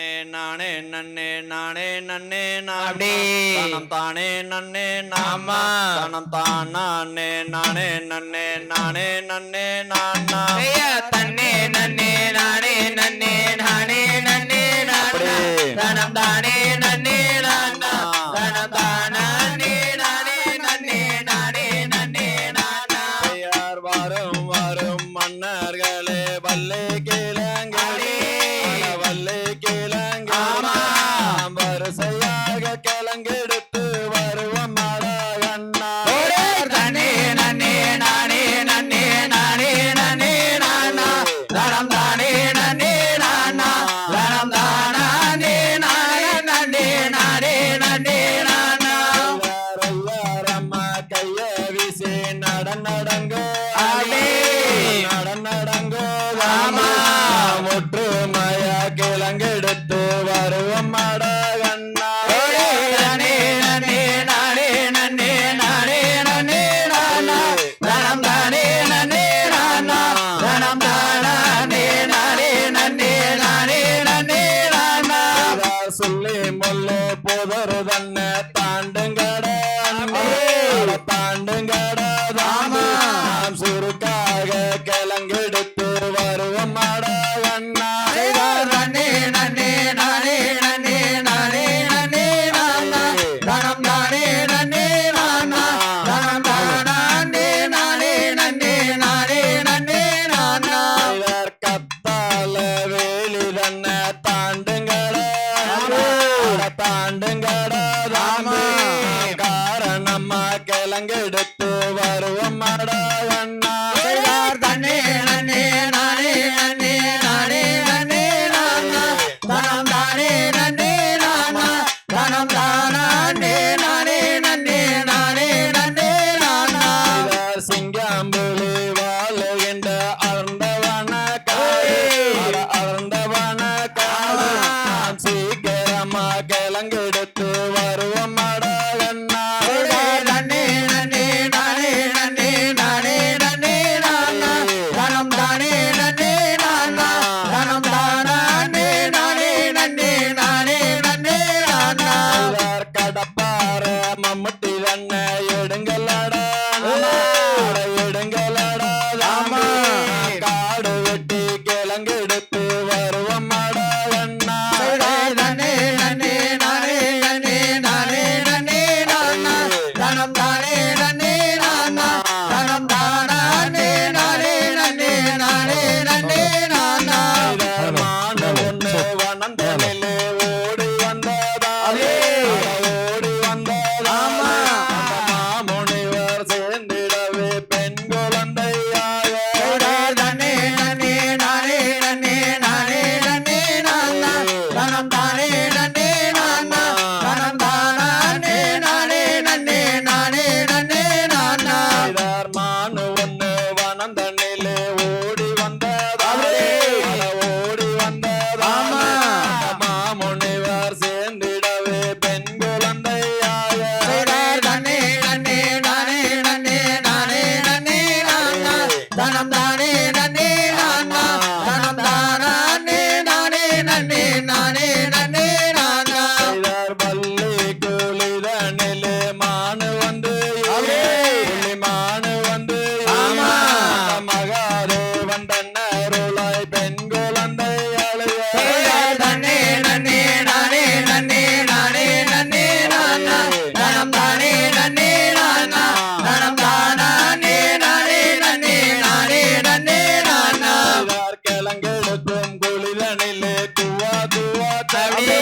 நானே நன்னே நானே நன்னே நாடி தனம் தானே நன்னே நாமா. தனம் தான் நானே நானே நன்னே நானே நன்னே நான். தன்னே விலங்கெடுத்து நானே நன்னே Amém. Amém.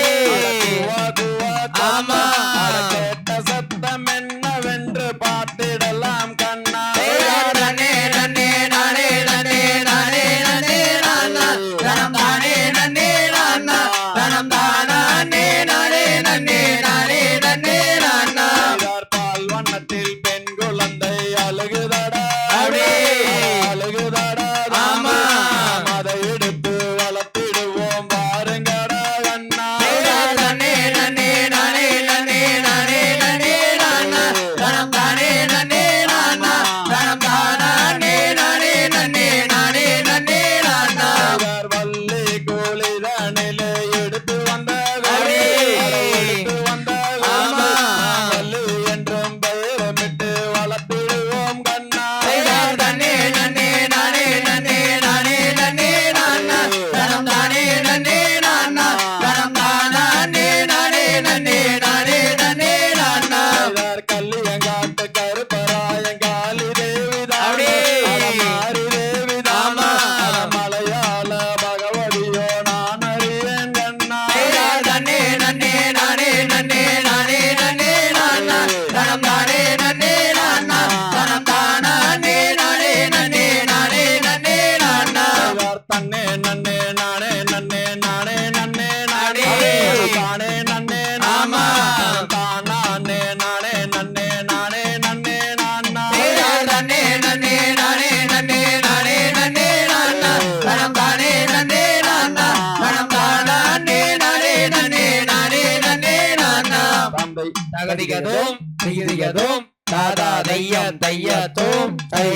தந்தை தகதிகதோம் திகிதிகதோம் தாதா தையம் தையத்தோம் தை